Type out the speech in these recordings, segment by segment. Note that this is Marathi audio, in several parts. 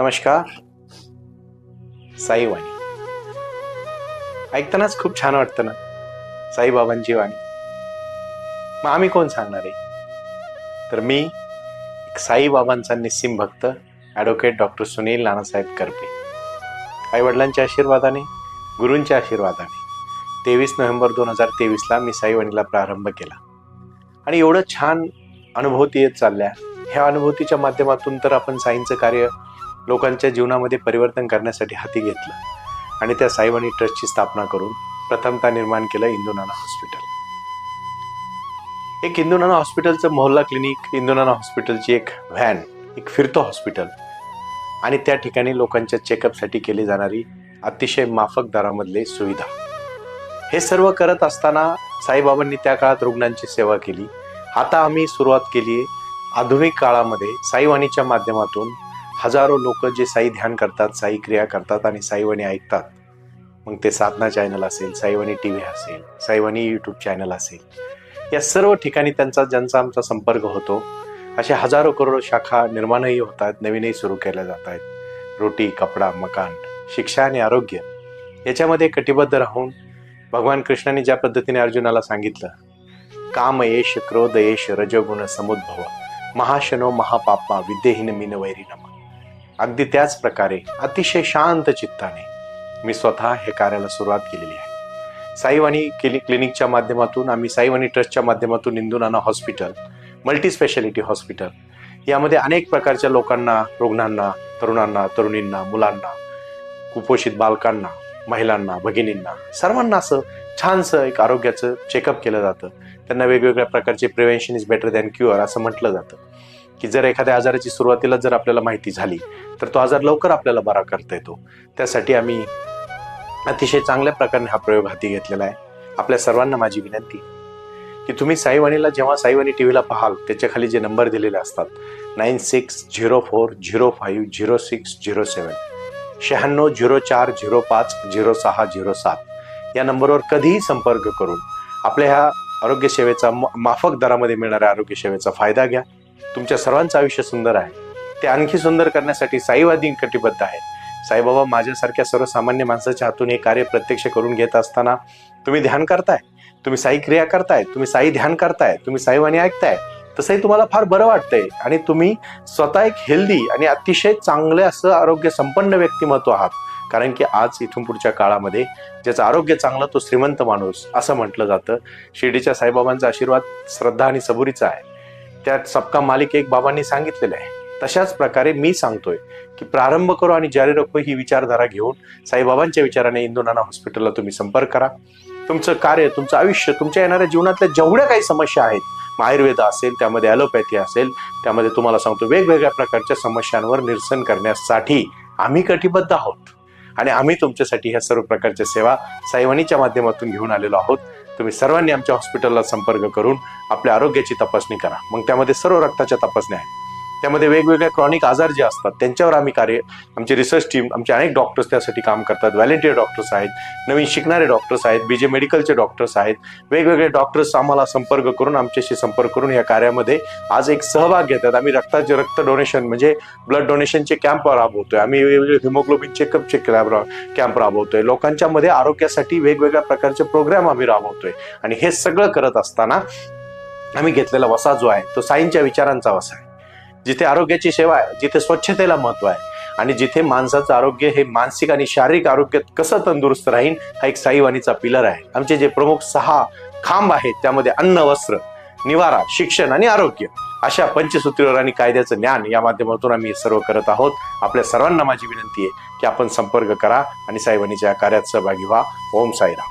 नमस्कार. साईवाणी. ऐकतानाच खूप छान वाटतं ना? साईबाबांची वाणी. मग आम्ही कोण सांगणार आहे? तर मी एक साईबाबांचा निस्सिम भक्त ॲडव्होकेट डॉक्टर सुनील नानासाहेब करपे. आई वडिलांच्या आशीर्वादाने गुरूंच्या आशीर्वादाने तेवीस नोव्हेंबर दोन हजार तेवीसला मी साईवाणीला प्रारंभ केला. आणि एवढं छान अनुभूती येत चालल्या. ह्या अनुभूतीच्या माध्यमातून तर आपण साईंचं कार्य लोकांच्या जीवनामध्ये परिवर्तन करण्यासाठी हाती घेतलं आणि त्या साईवाणी ट्रस्टची स्थापना करून प्रथमता निर्माण केलं इंदुनाना हॉस्पिटल. एक इंदुनाना हॉस्पिटलचं मोहल्ला क्लिनिक इंदुनाना हॉस्पिटलची एक व्हॅन एक फिरतो हॉस्पिटल. आणि त्या ठिकाणी लोकांच्या चेकअपसाठी केली जाणारी अतिशय माफक दरामधले सुविधा. हे सर्व करत असताना साईबाबांनी त्या काळात रुग्णांची सेवा केली. आता आम्ही सुरुवात केली आधुनिक काळामध्ये साईवाणीच्या माध्यमातून हजारो लोक जे साई ध्यान करतात साई क्रिया करतात आणि साईवाणी ऐकतात मग ते साधना चॅनल असेल साईवाणी टी व्ही असेल साईवाणी यूट्यूब चॅनल असेल. या सर्व ठिकाणी त्यांचा ज्यांचा आमचा संपर्क होतो अशा हजारो करोड शाखा निर्माणही होत आहेत नवीनही सुरू केल्या जात आहेत. रोटी कपडा मकान शिक्षा आणि आरोग्य याच्यामध्ये कटिबद्ध राहून भगवान कृष्णाने ज्या पद्धतीने अर्जुनाला सांगितलं काम येश क्रोध येश रजगुण समुद्भव महाशनो महापापा विद्येहीन मीन वैरी नम. अगदी त्याच प्रकारे अतिशय शांत चित्ताने मी स्वतः हे कार्याला सुरुवात केलेली आहे. साईवाणी क्लिनिक क्लिनिकच्या माध्यमातून आम्ही साईवाणी ट्रस्टच्या माध्यमातून Indunana hospital multi speciality hospital यामध्ये अनेक प्रकारच्या लोकांना रुग्णांना तरुणांना तरुणींना मुलांना कुपोषित बालकांना महिलांना भगिनींना सर्वांना असं छानसं एक आरोग्याचं चेकअप केलं जातं. त्यांना वेगवेगळ्या प्रकारचे prevention is better than cure असं म्हटलं जातं. की जर एखाद्या आजाराची सुरुवातीला जर आपल्याला माहिती झाली तर तो आजार लवकर आपल्याला बरा करता येतो. त्यासाठी आम्ही अतिशय चांगल्या प्रकारे हा प्रयोग हाती घेतलेला आहे. आपल्या सर्वांना माझी विनंती की तुम्ही साईवाणीला जेव्हा साईवाणी टी व्हीला पाहाल त्याच्याखाली जे नंबर दिलेले असतात nine six zero four zero five zero six zero seven शहाण्णव झिरो चार झिरो पाच झिरो सहा झिरो सात या नंबरवर कधीही संपर्क करून आपल्या ह्या आरोग्यसेवेचा म- माफक दरामध्ये मिळणाऱ्या आरोग्यसेवेचा फायदा घ्या. तुमच्या सर्वांचं आयुष्य सुंदर आहे. ते आणखी सुंदर करण्यासाठी साईवादी कटिबद्ध आहेत. साईबाबा माझ्यासारख्या सर्वसामान्य माणसाच्या हातून हे कार्य प्रत्यक्ष करून घेत असताना तुम्ही ध्यान करताय. तुम्ही साई क्रिया करताय. तुम्ही साई ध्यान करताय. तुम्ही साईवाणी ऐकताय. तसंही तुम्हाला फार बरं वाटतंय. आणि तुम्ही स्वतः एक हेल्दी आणि अतिशय चांगले असं आरोग्य संपन्न व्यक्तिमत्व आहात. कारण की आज इथून पुढच्या काळामध्ये ज्याचं आरोग्य चांगलं तो श्रीमंत माणूस असं म्हटलं जातं. शिर्डीच्या साईबाबांचा आशीर्वाद श्रद्धा आणि सबुरीचा आहे. त्यात सबका मालिक एक बाबांनी सांगितलेलं आहे. तशाच प्रकारे मी सांगतोय की प्रारंभ करो आणि जारी रखो ही विचारधारा घेऊन साईबाबांच्या विचाराने इंदुनाना हॉस्पिटलला तुम्ही संपर्क करा. तुमचं कार्य तुमचं आयुष्य तुमच्या येणाऱ्या जीवनातल्या जेवढ्या काही समस्या आहेत आयुर्वेद असेल त्यामध्ये ॲलोपॅथी असेल त्यामध्ये तुम्हाला सांगतो वेगवेगळ्या प्रकारच्या समस्यांवर निरसन करण्यासाठी आम्ही कटिबद्ध आहोत. आणि आम्ही तुमच्यासाठी ह्या सर्व प्रकारच्या सेवा साईवाणीच्या माध्यमातून घेऊन आलेलो आहोत. तुम्ही सर्वांनी आमच्या हॉस्पिटलला संपर्क करून आपल्या आरोग्याची तपासणी करा. मग त्यामध्ये सर्व रक्ताच्या तपासण्या आहेत. त्यामध्ये वेगवेगळ्या क्रॉनिक आजार जे असतात त्यांच्यावर आम्ही कार्य आमची रिसर्च टीम आमचे अनेक डॉक्टर्स त्यासाठी काम करतात. व्हॅलेंटियर डॉक्टर्स आहेत नवीन शिकणारे डॉक्टर्स आहेत बी जे मेडिकलचे डॉक्टर्स आहेत. वेगवेगळे डॉक्टर्स आम्हाला संपर्क करून आमच्याशी संपर्क करून या कार्यामध्ये आज एक सहभाग घेतात. आम्ही रक्ताचे रक्त डोनेशन म्हणजे ब्लड डोनेशनचे कॅम्प राबवतोय. आम्ही वेगवेगळे हिमोग्लोबिन चेकअपचे कॅम्प राबवतोय. लोकांच्या मध्ये आरोग्यासाठी वेगवेगळ्या प्रकारचे प्रोग्राम आम्ही राबवतोय. आणि हे सगळं करत असताना आम्ही घेतलेला वसा जो आहे तो साईंच्या विचारांचा वसा आहे. जिथे आरोग्याची सेवा आहे जिथे स्वच्छतेला महत्त्व आहे आणि जिथे माणसाचं आरोग्य हे मानसिक आणि शारीरिक आरोग्य कसं तंदुरुस्त राहील हा एक साईवाणीचा पिलर आहे. आमचे जे प्रमुख सहा खांब आहेत त्यामध्ये अन्न वस्त्र निवारा शिक्षण आणि आरोग्य अशा पंचसूत्रीवर आणि कायद्याचं ज्ञान या माध्यमातून आम्ही सर्व करत आहोत. आपल्या सर्वांना माझी विनंती आहे की आपण संपर्क करा आणि साईवाणीच्या कार्यात सहभागी व्हा. ओम साईराम.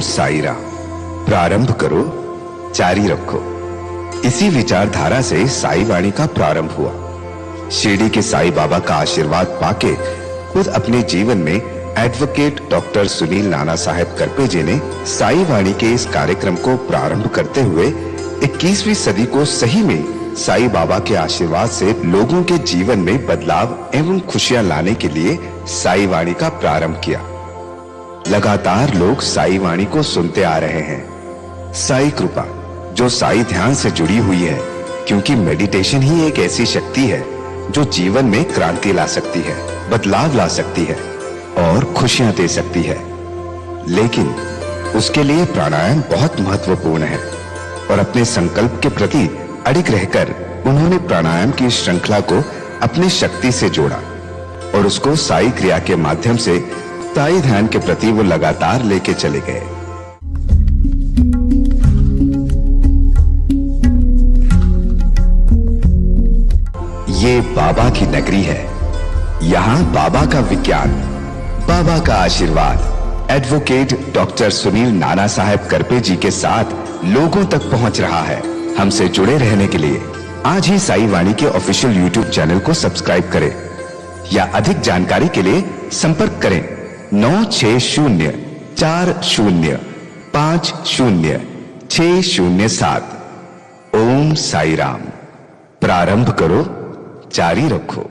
साई राम प्रारंभ करो, जारी रखो। इसी विचारधारा से साई वाणी का प्रारंभ हुआ। शिरडी के साई बाबा का आशीर्वाद पाके खुद अपने जीवन में एडवोकेट डॉक्टर सुनील नाना साहेब करपे जी ने साई वाणी के इस कार्यक्रम को प्रारंभ करते हुए 21वीं सदी को सही में साई बाबा के आशीर्वाद से लोगों के जीवन में बदलाव एवं खुशियाँ लाने के लिए साई वाणी का प्रारंभ किया। लगातार लोग साई वाणी को सुनते आ रहे हैं। साई कृपा, जो साई ध्यान से जुड़ी हुई है, क्योंकि मेडिटेशन ही एक ऐसी शक्ति है, जो जीवन में क्रांति ला सकती है, बदलाव ला सकती है, और खुशियाँ दे सकती है। लेकिन, उसके लिए प्राणायाम बहुत महत्वपूर्ण है, और अपने संकल्प के प्रति अडिग रहकर उन्होंने प्राणायाम की श्रृंखला को अपनी शक्ति से जोड़ा, और उसको साई क्रिया के माध्यम से साई ध्यान के प्रति वो लगातार लेके चले गए। ये बाबा की नगरी है। यहाँ बाबा का विज्ञान, बाबा का आशीर्वाद, एडवोकेट डॉक्टर सुनील नाना साहेब करपे जी के साथ लोगों तक पहुँच रहा है। हमसे जुड़े रहने के लिए आज ही साई वाणी के ऑफिशियल यूट्यूब चैनल को सब्सक्राइब करें या अधिक जानकारी के लिए संपर्क करें। नौ छ शून्य, चार शून्य, पाँच शून्य छ शून्य सात। ओम साई राम प्रारंभ करो, जारी रखो।